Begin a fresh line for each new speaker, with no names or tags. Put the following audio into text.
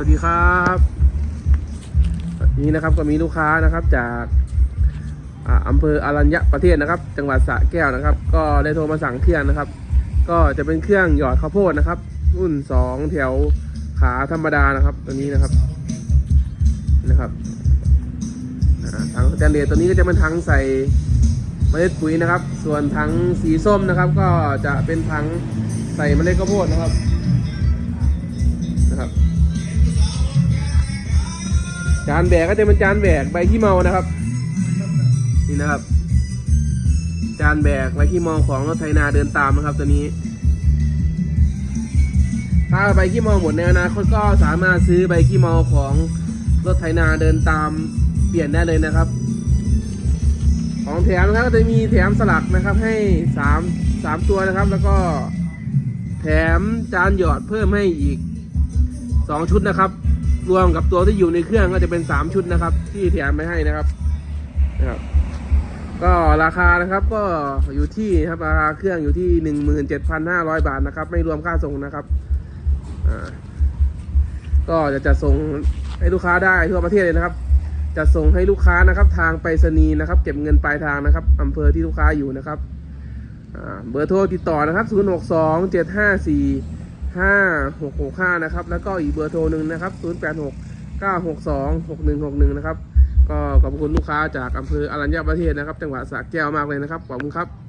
วัสดีครับนี่นะครับก็มีลูกค้านะครับจากอำเภออารัญญประเทศนะครับ จังหวัดสระแก้วนะครับ ก็ได้โทรมาสั่งเครื่องนะครับ ก็จะเป็นเครื่องหยอดข้าวโพดนะครับ รุ่นสองแถวขาธรรมดานะครับ ตัวนี้นะครับนะครับถังสแตนเลสตัวนี้ก็จะเป็นถังใส่เมล็ดปุ๋ยนะครับ ส่วนถังสีส้มนะครับ ก็จะเป็นถังใส่เมล็ดข้าวโพดนะครับนะครับ จานแบกก็จะเป็นจานแบกใบขี้เมานะครับ นี่นะครับ จานแบกใบขี้เมาของรถไถนาเดินตามนะครับ ตัวนี้ ถ้าใบขี้เมาหมดในอนาคตก็สามารถซื้อใบขี้เมาของรถไถนาเดินตามเปลี่ยนได้เลยนะครับ ของแถมนะครับก็จะมีแถมสลักนะครับ ให้สามสามตัวนะครับ แล้วก็แถมจานหยอดเพิ่มให้อีกสองชุดนะครับ รวมกับตัวที่อยู่ในเครื่องก็จะเป็นสามชุดนะครับ ที่แถมไปให้นะครับนะครับ ก็ราคานะครับก็อยู่ที่ครับราคาเครื่องอยู่ที่หนึ่งหมื่นเจ็ดพันห้าร้อยบาทนะครับ ไม่รวมค่าส่งนะครับอ่าก็จะจะส่งให้ลูกค้าได้ทั่วประเทศเลยนะครับจะส่งให้ลูกค้านะครับ ทางไปรษณีย์นะครับ เก็บเงินปลายทางนะครับอำเภอที่ลูกค้าอยู่นะครับอ่าเบอร์โทรติดต่อนะครับ 0 6 2 7 5 4 5 6 6 5 นะครับ แล้วก็อีกเบอร์โทรหนึ่งนะครับ 0 8 6 9 6 2 6 1 6 1 นะครับ ก็ขอบคุณลูกค้าจากอำเภออรัญญประเทศนะครับ จังหวัดสระแก้วมากเลยนะครับ ขอบคุณครับ